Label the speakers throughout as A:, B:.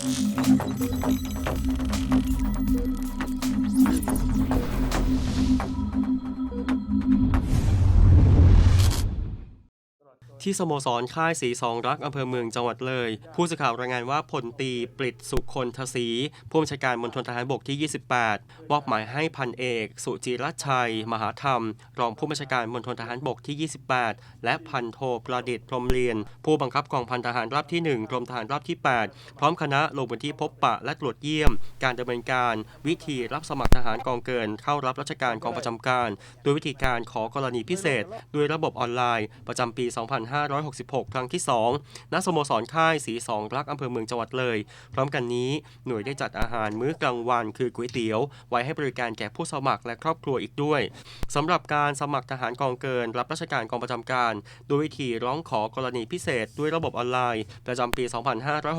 A: Thank you. ที่สโมสรค่ายสีสองรักอำเภอเมืองจังหวัดเลย ผู้สื่อข่าวรายงานว่าพลตีปลิดสุคนทศีผู้บัญชาการมณฑลทหารบกที่ 28มอบหมายให้พันเอก สุจิรชัย มหาธรรม รองผู้บัญชาการมณฑลทหารบกที่ 28 และพันโทประดิษฐ์พรมเรียน ผู้บังคับกองพันทหารราบที่ 1 กรมทหารราบที่ 8 พร้อมคณะลงพื้นที่พบปะและตรวจเยี่ยม การดำเนินการ วิธีรับสมัครทหารกองเกิน เข้ารับราชการกองประจำการ โดยวิธีการขอกรณีพิเศษ ด้วยระบบออนไลน์ประจำปี2566 ครั้งที่ 2 ณ สโมสรค่ายสีสองรักอำเภอเมืองจังหวัดเลย พร้อมกันนี้หน่วยได้จัดอาหารมื้อกลางวันคือก๋วยเตี๋ยว ไว้ให้บริการแก่ผู้สมัครและครอบครัวอีกด้วยสำหรับการสมัครทหารกองเกิน รับราชการกองประจำการ โดยวิธีร้องขอกรณีพิเศษด้วยระบบออนไลน์ ประจำปี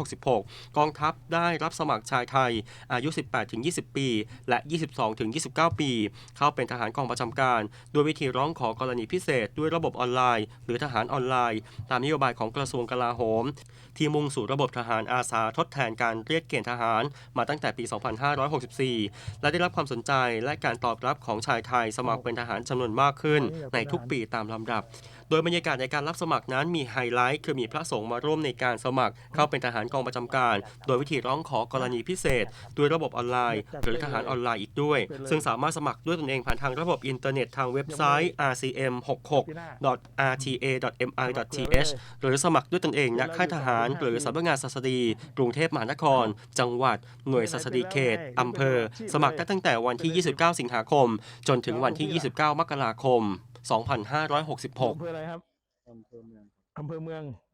A: 2566 กองทัพได้รับสมัครชายไทย อายุ 18-20 ปี และ 22-29 ปี เข้าเป็นทหารกองประจำการ โดยวิธีร้องขอกรณีพิเศษด้วยระบบออนไลน์ หรือทหารออนไลน์ตามนโยบายของกระทรวงกลาโหม ที่มุ่งสู่ระบบทหารอาสาทดแทนการเรียกเกณฑ์ทหารมาตั้งแต่ปี 2564 และได้รับความสนใจและการตอบรับของชายไทยสมัครเป็นทหารจำนวนมากขึ้นในทุกปีตามลำดับ โดยบรรยากาศในการรับสมัครนั้นมีไฮไลท์คือมีพระสงฆ์มาร่วมในการสมัคร เข้าเป็นทหารกองประจำการ โดยวิธีร้องขอกรณีพิเศษด้วยระบบออนไลน์ หรือทหารออนไลน์อีกด้วย ซึ่งสามารถสมัครด้วยตนเองผ่านทางระบบอินเทอร์เน็ตทางเว็บไซต์ rcm66.rta.mi.th หรือสมัครด้วยตนเองณค่ายทหาร หรือสำนักงานศาสดี กรุงเทพมหานคร จังหวัด หน่วยศาสดีเขตอำเภอ สมัครได้ตั้งแต่วันที่ 29 สิงหาคม จนถึงวันที่ 29 มกราคม 2566
B: อำเภออะไรครับ
C: อำเภอเมือง
B: อำเภอเมือง